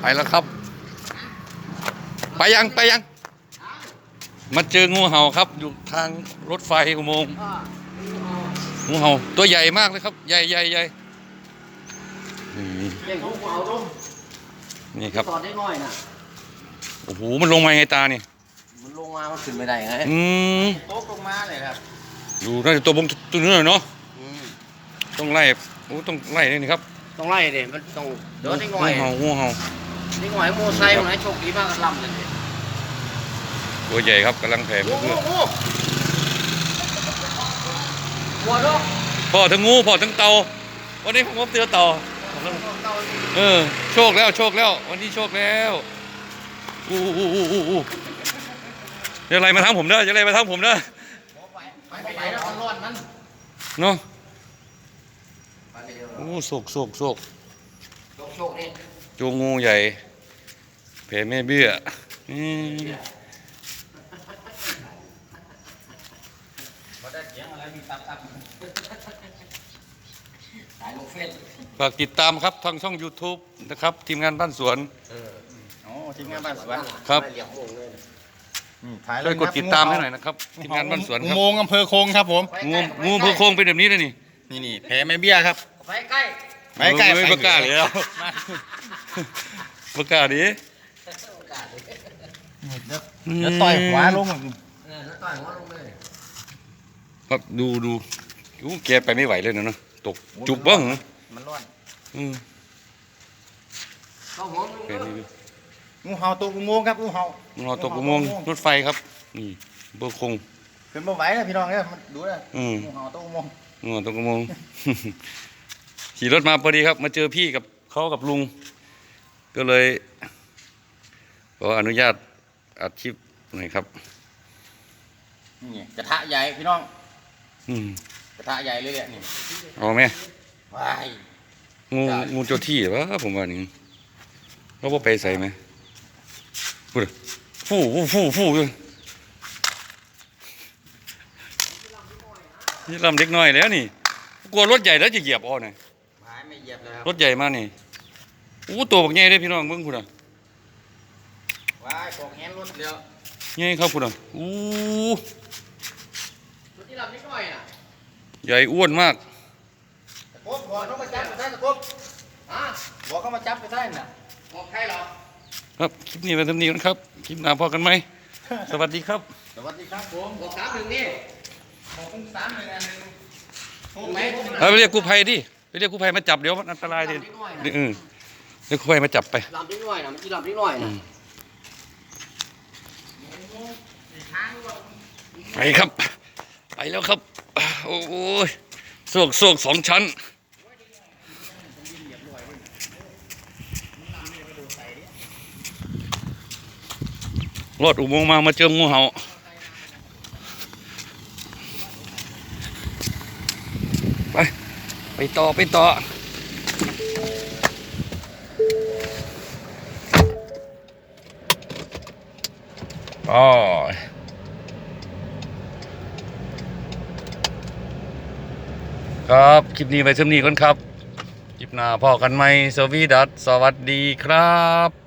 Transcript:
ไปแล้วครับ ไปยังไปยัง มาเจองูเห่าครับ อยู่ทางรถไฟอุโมงค์งูเห่าตัวใหญ่มากเลยครับ ใหญ่ใหญ่ใหญ่นี่เก่งของเอาลงนี่ครับตอนได้น้อยน่ะโอ้โหมันลงมาไงตาเนี่ยมันลงมา มันขึ้นไม่ได้ไงอืมโต๊ะลงมาเลยครับดูน่าจะตัวบงตัวนี้หน่อยเนาะอืมต้องไล่โอ้ต้องไล่นี่ครับ ต้องไล่เด็มันต้องเดี๋ยวได้ง่อยงูเห่างูเห่า ได้ง่อยโมไซค์มันไหนโชคดีมากกันลำเลยดิตัวใหญ่ครับกำลังแผ่โอ้เพื่โหอหัวดอกพ่อทั้งงูพ่อทั้งเต่าวันนี้ผมพบเจอเต่าเออโชคแล้วโชคแล้ว วันนี้โชคแล้วอู้อู้อู้อู้อู้อย่าอะไรมาทำผมเด้ออย่าอะไรมาทำผมเด้อไปไปไปแล้วมันร้อนมันเนาะไปไปเดี๋ยวโอ้โศกโศกโศกโชคโชคนี่จูงงูใหญ่ แผ่แม่เบี้ยอืมมาได้เสียงอะไรมีตับตับถ่ายลงเฟซฝากติดตามครับทางช่อง YouTube นะครับ ทีมงานบ้านสวนเออโอ้ทีมงานบ้านสวนครับไม่เหลี่ยมวงเลยนี่ถ่ายช่วยกดติดตามให้หน่อยนะครับทีมงานบ้านสวนอุครับโมงค์อำเภอคงครับผมงูงูเพือโครงเป็นแบบนี้เลยนี่นี่นี่แผลไม่เบี้ยครับไปใกล้ไม่ใกล้ไม่ประกล้าศเลยแล้ว ประกล้าศดิ เดี๋ยวเดี๋ยวต่อยขวาลงเออแล้วต่อยหัวลงเลยครับดูดูโอ้แกไปไม่ไหวเลยนะเนาะตกจุกบ้างเหรอมันร้อนอืมเข้าหัวลงแกเลยนี่งูเห่าตกอุโมงค์ครับงูเห่าเราตกอุโมงค์รถไฟครับนี่เบอร์คงขึ้นมาไหวเลยพี่น้องเนี่ยมันดูเลยอืมงูเห่าตกอุโมงค์อ๋อตกอุโมงค์ ขี่รถมาพอดีครับ มาเจอพี่กับเขากับลุง ก็เลย ขออนุญาตอัดคลิปหน่อยครับนี่กระทะใหญ่พี่น้องอืมกระทะใหญ่เลยแหละนี่เอาไหมว้ายงูงูเจ้าที่วะผมว่านี่เราบ่ไปใส่ไหมพูดเลยฟู่ฟู่ฟู่ฟู่อยู่นี่ลำเล็กน้อยแล้วนี่กลัวรถใหญ่แล้วจะเหยียบเอ่หน่อยไม้ไม่เหยียบเลยครับรถใหญ่มากนี่อู้ตัวบักใหญ่เลยพี่น้องเบิ่งพุ่นอะ ว้ายปอกแขนรถเดียวใหญ่ครับพุ่นอะอู้รถที่ลำนิดหน่อยน่ะใหญ่อ้วนมากตะกบบอกเขามาจับไปได้ตะกบฮะบอกเขามาจับไปได้น่ะบอกใครเหรอครับคลิปนี้เป็นเท่านี้นะครับคลิปหน้าพอกันไหมสวัสดีครับ สวัสดีครับผมบอกสามหนึ่งนี่บอกคุณสามเลยนะหนึ่งถูกไหมเอาไปเรียกกู้ภัยดิไปเรียกกู้ภัยมาจับเดี๋ยวมันอันตรายดิลำนิดหน่อยเอน่ะอเรียกกู้ภัยมาจับไปลำนิดหน่อยน่ะมันที่ลำนิดหน่อยน่ะ ไปครับ ไปแล้วครับ โอ้ยโศกโศกสองชั้น รอดอุโมงค์มามาเจองูเห่าไป ไปต่อ ไปต่ออ๋อ ครับ คลิปนี้ไปเช่มนี้ก่อนครับ คลิปหน้าพอกันไหมสวีดัสสวัสดีครับ